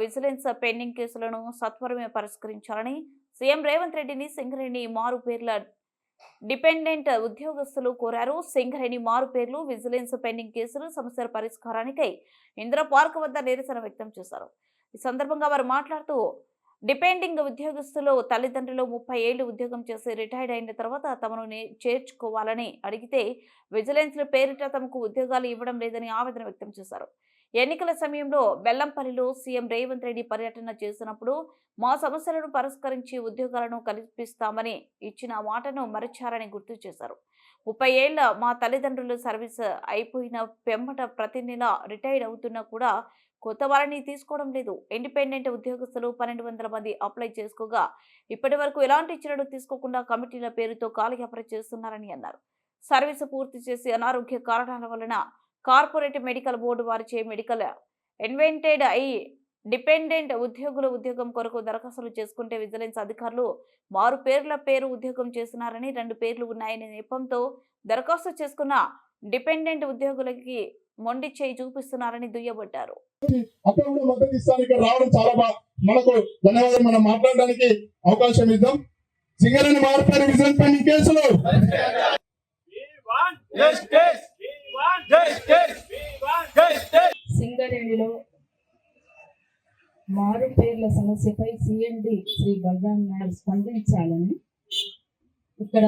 Vigilance pending కేసులను సత్వరమే పరిష్కరించాలని సీఎం రేవంత్ రెడ్డిని సింగరేణి మారు పేర్ల డిపెండెంట్ ఉద్యోగస్తులు కోరారు. సింగరేణి మారు పేర్లు విజిలెన్స్ పెండింగ్ కేసులు సమస్యల పరిష్కారానికై ఇందిర పార్క్ వద్ద నిరసన వ్యక్తం చేశారు. ఈ సందర్భంగా వారు మాట్లాడుతూ డిపెండింగ్ ఉద్యోగస్తులు తల్లిదండ్రులు ముప్పై ఏళ్ళు ఉద్యోగం చేసి రిటైర్డ్ అయిన తర్వాత తమను చేర్చుకోవాలని అడిగితే విజిలెన్స్ పేరిట తమకు ఉద్యోగాలు ఇవ్వడం లేదని ఆవేదన వ్యక్తం చేశారు. ఎన్నికల సమయంలో బెల్లంపల్లిలో సీఎం రేవంత్ రెడ్డి పర్యటన చేసినప్పుడు మా సమస్యలను పరిష్కరించి ఉద్యోగాలను కల్పిస్తామని ఇచ్చిన మాటను మరిచారని గుర్తు చేశారు. ముప్పై ఏళ్ళ మా తల్లిదండ్రులు సర్వీస్ అయిపోయిన పెంబట ప్రతి నెల రిటైర్డ్ అవుతున్నా కూడా కొత్త వారిని తీసుకోవడం లేదు. ఇండిపెండెంట్ ఉద్యోగస్తులు పన్నెండు వందల మంది అప్లై చేసుకోగా ఇప్పటి వరకు ఎలాంటి చర్యలు తీసుకోకుండా కమిటీల పేరుతో కాలయాపన చేస్తున్నారని అన్నారు. సర్వీసు పూర్తి చేసి అనారోగ్య కారణాల వలన కార్పొరేట్ మెడికల్ బోర్డు వారిచే మెడికల్ ఇన్వెంటెడ్ అయి డిపెండెంట్ ఉద్యోగుల ఉద్యోగం కొరకు దరఖాస్తులు చేసుకుంటే విజిలెన్స్ అధికారులు మారు పేర్ల పేరు ఉద్యోగం చేస్తున్నారని రెండు పేర్లు ఉన్నాయనే నెపంతో దరఖాస్తు చేసుకున్న డిపెండెంట్ ఉద్యోగులకి మొండి చేయి చూపిస్తున్నారని దుయ్యబట్టారు. అక్కడ కూడా మద్దతు ఇస్తాను. ఇక్కడ రావడం చాలా బాగా మనకు ధన్యవాదాలు. మనం మాట్లాడడానికి అవకాశం ఇద్దాం. సింగరేణి పెండింగ్ కేసులు. సింగరేణిలో మారు పేర్ల సమస్యపై సిఎండి శ్రీ బలరాం నాయుడు స్పందించాలని ఇక్కడ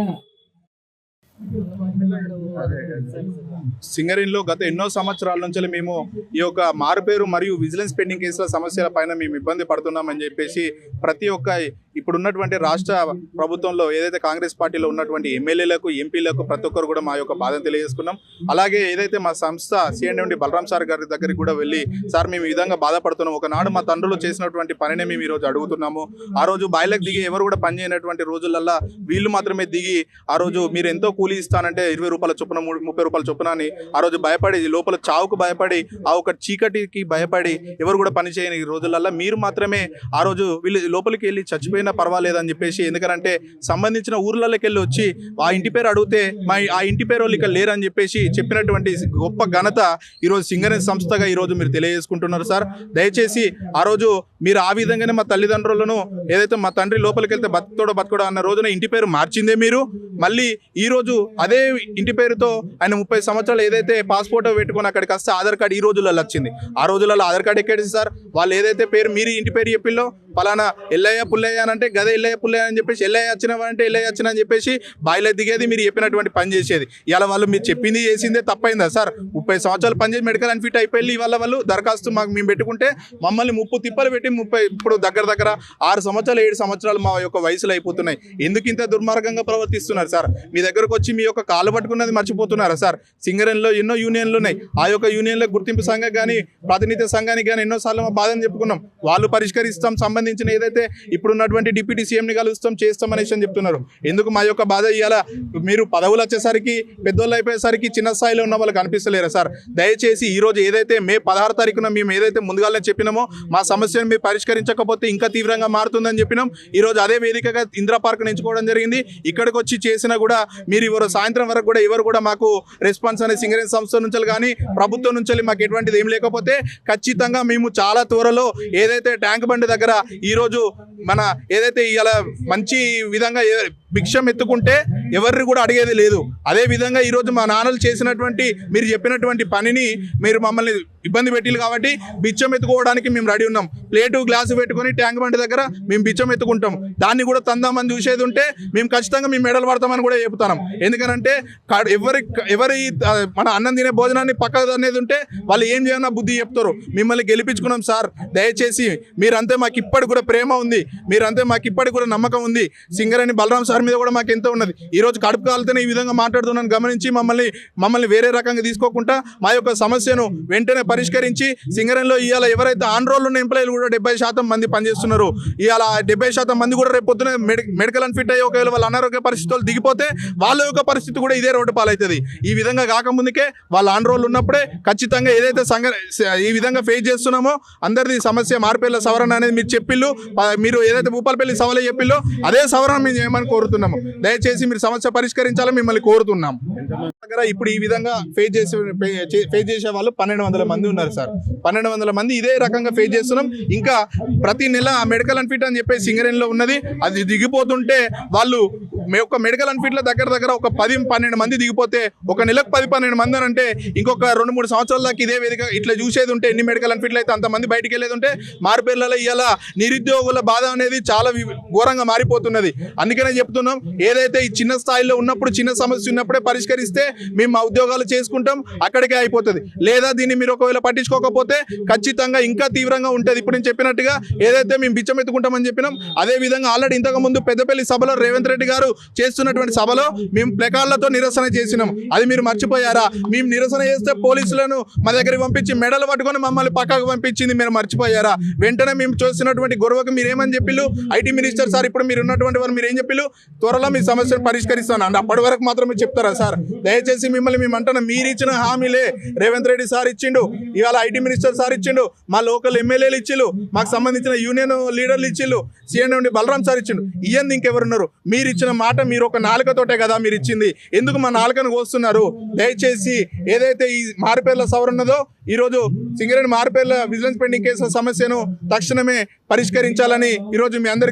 సింగరేణిలో గత ఎన్నో సంవత్సరాల నుంచి మేము ఈ యొక్క మారుపేరు మరియు విజిలెన్స్ పెండింగ్ కేసుల సమస్యల పైన మేము ఇబ్బంది పడుతున్నామని చెప్పేసి ప్రతి ఒక్క ఇప్పుడున్నటువంటి రాష్ట్ర ప్రభుత్వంలో ఏదైతే కాంగ్రెస్ పార్టీలో ఉన్నటువంటి ఎమ్మెల్యేలకు ఎంపీలకు ప్రతి ఒక్కరు కూడా మా యొక్క బాధను తెలియజేసుకున్నాం. అలాగే ఏదైతే మా సంస్థ సిఎండి బలరాం సార్ గారి దగ్గరికి కూడా వెళ్ళి సార్ మేము ఈ విధంగా బాధపడుతున్నాం. ఒకనాడు మా తండ్రులు చేసినటువంటి పనినే మేము ఈరోజు అడుగుతున్నాము. ఆ రోజు బాయిలకు దిగి ఎవరు కూడా పని చేయనటువంటి రోజులల్లా వీళ్ళు మాత్రమే దిగి ఆ రోజు మీరు ఎంతో కూలీ ఇస్తానంటే ఇరవై రూపాయల చొప్పున మూడు- ముప్పై రూపాయల చొప్పున అని ఆ రోజు భయపడి లోపల చావుకు భయపడి ఆ ఒక చీకటికి భయపడి ఎవరు కూడా పని చేయని రోజులల్లా మీరు మాత్రమే ఆ రోజు వీళ్ళు లోపలికి వెళ్ళి చచ్చిపోయిన పర్వాలేదు అని చెప్పేసి ఎందుకంటే సంబంధించిన ఊర్లలోకి వెళ్ళి వచ్చి ఆ ఇంటి పేరు అడిగితే మా ఆ ఇంటి పేరు వాళ్ళు ఇక్కడ లేరని చెప్పేసి చెప్పినటువంటి గొప్ప ఘనత ఈరోజు సింగరేణి సంస్థగా ఈరోజు మీరు తెలియజేసుకుంటున్నారు సార్. దయచేసి ఆ రోజు మీరు ఆ విధంగానే మా తల్లిదండ్రులను ఏదైతే మా తండ్రి లోపలికి వెళ్తే బతుకుతోడో బతుకోడో అన్న రోజున ఇంటి పేరు మార్చిందే మీరు. మళ్ళీ ఈ రోజు అదే ఇంటి పేరుతో ఆయన ముప్పై సంవత్సరాలు ఏదైతే పాస్పోర్ట్ పెట్టుకొని అక్కడికి వస్తే ఆధార్ కార్డు ఈ రోజులలో వచ్చింది. ఆ రోజులలో ఆధార్ కార్డు ఎక్కడిది సార్? వాళ్ళు ఏదైతే పేరు మీరు ఇంటి పేరు చెప్పిల్లో పలానా ఎల్లయ్య పుల్లయ్య అని అంటే గదే ఎల్లయ్య పుల్లయ్య అని చెప్పేసి ఎల్లయ్య వచ్చినవంటే ఎల్లయ్య వచ్చిన అని చెప్పేసి బాయిలో దిగేది మీరు చెప్పినటువంటి పని చేసేది. ఇలా వాళ్ళు మీరు చెప్పింది చేసిందే తప్పైందా? సార్ ముప్పై సంవత్సరాలు పనిచేసి మెడికల్ అన్ఫిట్ అయిపోయి ఇవాళ వాళ్ళు దరఖాస్తు మాకు మేము పెట్టుకుంటే మమ్మల్ని ముప్పు తిప్పలు పెట్టి ముప్పై ఇప్పుడు దగ్గర దగ్గర ఆరు సంవత్సరాలు ఏడు సంవత్సరాలు మా యొక్క వయసులో అయిపోతున్నాయి. ఎందుకు ఇంత దుర్మార్గంగా ప్రవర్తిస్తున్నారు సార్? మీ దగ్గరకు వచ్చి మీ యొక్క కాలు పట్టుకున్నది మర్చిపోతున్నారా సార్? సింగరేణిలో ఎన్నో యూనియన్లు ఉన్నాయి. ఆ యొక్క యూనియన్లో గుర్తింపు సంఘం కానీ ప్రాతినిధ్య సంఘానికి కానీ ఎన్నోసార్లు మా బాధను చెప్పుకున్నాం. వాళ్ళు పరిష్కరిస్తాం సంబంధించి సంబంధించిన ఏదైతే ఇప్పుడున్నటువంటి డిప్యూటీ సీఎంని కలుస్తాం చేస్తాం అనేసి అని చెప్తున్నారు. ఎందుకు మా యొక్క బాధ ఇవ్వాలా మీరు పదవులు వచ్చేసరికి పెద్దోళ్ళు అయిపోయేసరికి చిన్న స్థాయిలో ఉన్న వాళ్ళకి అనిపిస్తలేరా సార్? దయచేసి ఈరోజు ఏదైతే మే పదహారు తారీఖున మేము ఏదైతే ముందుగానే చెప్పినామో మా సమస్యను మీరు పరిష్కరించకపోతే ఇంకా తీవ్రంగా మారుతుందని చెప్పినాం. ఈ రోజు అదే వేదికగా ఇందిరా పార్క్ ఎంచుకోవడం జరిగింది. ఇక్కడికి వచ్చి చేసినా కూడా మీరు ఇవరు సాయంత్రం వరకు కూడా ఎవరు కూడా మాకు రెస్పాన్స్ అనే సింగరేజ్ సంస్థ నుంచి కానీ ప్రభుత్వం నుంచి మాకు ఎటువంటిది ఏం లేకపోతే ఖచ్చితంగా మేము చాలా త్వరలో ఏదైతే ట్యాంక్ బండి దగ్గర ఈరోజు మన ఏదైతే ఇలా మంచి విధంగా భిక్షం ఎత్తుకుంటే ఎవరిని కూడా అడిగేది లేదు. అదే విధంగా ఈరోజు మా నాన్నలు చేసినటువంటి మీరు చెప్పినటువంటి పనిని మీరు మమ్మల్ని ఇబ్బంది పెట్టిల్లు కాబట్టి బిచ్చం ఎత్తుకోవడానికి మేము రెడీ ఉన్నాం. ప్లేటు గ్లాసు పెట్టుకొని ట్యాంక్ బండి దగ్గర మేము బిచ్చం ఎత్తుకుంటాం. దాన్ని కూడా తందామని చూసేది ఉంటే మేము ఖచ్చితంగా మేము మెడలు పడతామని కూడా చెప్తున్నాం ఎందుకనంటే ఎవరి ఎవరి మన అన్నం తినే భోజనాన్ని పక్కకు అనేది ఉంటే వాళ్ళు ఏం చేయన్నా బుద్ధి చెప్తారు. మిమ్మల్ని గెలిపించుకున్నాం సార్. దయచేసి మీరంతే మాకు ఇప్పటికి కూడా ప్రేమ ఉంది. మీరంతే మాకు ఇప్పటికి కూడా నమ్మకం ఉంది. సింగరేణి బలరాం సార్ మీద కూడా మాకు ఎంతో ఉన్నది. ఈరోజు కడుపు కాలితేనే ఈ విధంగా మాట్లాడుతున్నాను. గమనించి మమ్మల్ని మమ్మల్ని వేరే రకంగా తీసుకోకుండా మా యొక్క సమస్యను వెంటనే పరిష్కరించి సింగరంలో ఇవాళ ఎవరైతే ఆన్ రోల్ ఉన్న ఎంప్లాయీలు కూడా డెబ్బై శాతం మంది పనిచేస్తున్నారు. ఇవాళ డెబ్బై శాతం మంది కూడా రేపు పొద్దున మెడి- మెడికల్ అన్ఫిట్ అయ్యి ఒకవేళ వాళ్ళ అనారోగ్య పరిస్థితులు దిగిపోతే వాళ్ళ యొక్క పరిస్థితి కూడా ఇదే రోడ్డు పాలవుతుంది. ఈ విధంగా కాకముందుకే వాళ్ళ ఆన్ రోల్ ఉన్నప్పుడే ఖచ్చితంగా ఏదైతే సంఘ ఈ విధంగా ఫేస్ చేస్తున్నామో అందరిది సమస్య మార్పేళ్ళ సవరణ అనేది మీరు చెప్పిల్లు మీరు ఏదైతే భూపాలపల్లి సవాలు చెప్పిల్లో అదే సవరణ మేము చేయమని కోరుతున్నాము. దయచేసి మీరు సమస్య పరిష్కరించాలని మిమ్మల్ని కోరుతున్నాం దగ్గర ఇప్పుడు ఈ విధంగా ఫేస్ చేసే ఫేస్ చేసే వాళ్ళు పన్నెండు వందల మంది ఉన్నారు సార్. పన్నెండు వందల మంది ఇదే రకంగా ఫేస్ చేస్తున్నాం. ఇంకా ప్రతి నెల మెడికల్ అన్ఫిట్ అని చెప్పేసి సింగరేణిలో ఉన్నది. అది దిగిపోతుంటే వాళ్ళు ఒక మెడికల్ అన్ఫిట్ దగ్గర దగ్గర ఒక పది పన్నెండు మంది దిగిపోతే ఒక నెలకు పది పన్నెండు మంది అని అంటే ఇంకొక రెండు మూడు సంవత్సరాల దాకా ఇదే వేదిక ఇట్లా చూసేది ఉంటే ఎన్ని మెడికల్ అన్ఫిట్లు అయితే అంతమంది బయటికి వెళ్ళేది ఉంటే మారుపేర్లలో ఇవాళ నిరుద్యోగుల బాధ అనేది చాలా వి- ఘోరంగా మారిపోతున్నది. అందుకనే చెప్తున్నాం ఏదైతే ఈ చిన్న స్థాయిలో ఉన్నప్పుడు చిన్న సమస్య ఉన్నప్పుడే పరిష్కరిస్తే మేము మా ఉద్యోగాలు చేసుకుంటాం అక్కడికే అయిపోతుంది. లేదా దీన్ని మీరు ఒకవేళ పట్టించుకోకపోతే ఖచ్చితంగా ఇంకా తీవ్రంగా ఉంటుంది. ఇప్పుడు నేను చెప్పినట్టుగా ఏదైతే మేము బిచ్చం ఎత్తుకుంటామని చెప్పినాం అదే విధంగా ఆల్రెడీ ఇంతకుముందు పెద్దపల్లి సభలో రేవంత్ రెడ్డి గారు చేస్తున్నటువంటి సభలో మేము ప్లకార్డులతో నిరసన చేసినాం. అది మీరు మర్చిపోయారా? మేము నిరసన చేస్తే పోలీసులను మా దగ్గరికి పంపించి మెడలు పట్టుకొని మమ్మల్ని పక్కకు పంపించింది మీరు మర్చిపోయారా? వెంటనే మేము చూస్తున్నటువంటి గొడవకు మీరేమని చెప్పిల్లు? ఐటీ మినిస్టర్ సార్ ఇప్పుడు మీరు ఉన్నటువంటి వారు మీరు ఏం చెప్పిల్లు? త్వరలో మీ సమస్యను పరిష్కరిస్తాను అంటే. అప్పటి వరకు మాత్రమే చెప్తారా సార్? దయచేసి మిమ్మల్ని మేము అంటున్నాం మీరు ఇచ్చిన హామీలే రేవంత్ రెడ్డి సార్ ఇచ్చిండు. ఇవాళ ఐటీ మినిస్టర్ సార్ ఇచ్చిండు. మా లోకల్ ఎమ్మెల్యేలు ఇచ్చిళ్ళు మాకు సంబంధించిన యూనియన్ లీడర్లు ఇచ్చిళ్ళు సీఎం నుండి బలరాం సార్ ఇచ్చిండు. ఇయ్యంది ఇంకెవరున్నారు? మీరు ఇచ్చిన మాట మీరు ఒక నాలుకతోటే కదా మీరు ఇచ్చింది. ఎందుకు మా నాలుకను కోస్తున్నారు? దయచేసి ఏదైతే ఈ మారుపేర్ల సవరణ ఉన్నదో ఈరోజు సింగరేణి మారుపేర్ల విజిలెన్స్ పెండింగ్ కేసుల సమస్యను తక్షణమే పరిష్కరించాలని ఈరోజు మీ అందరికీ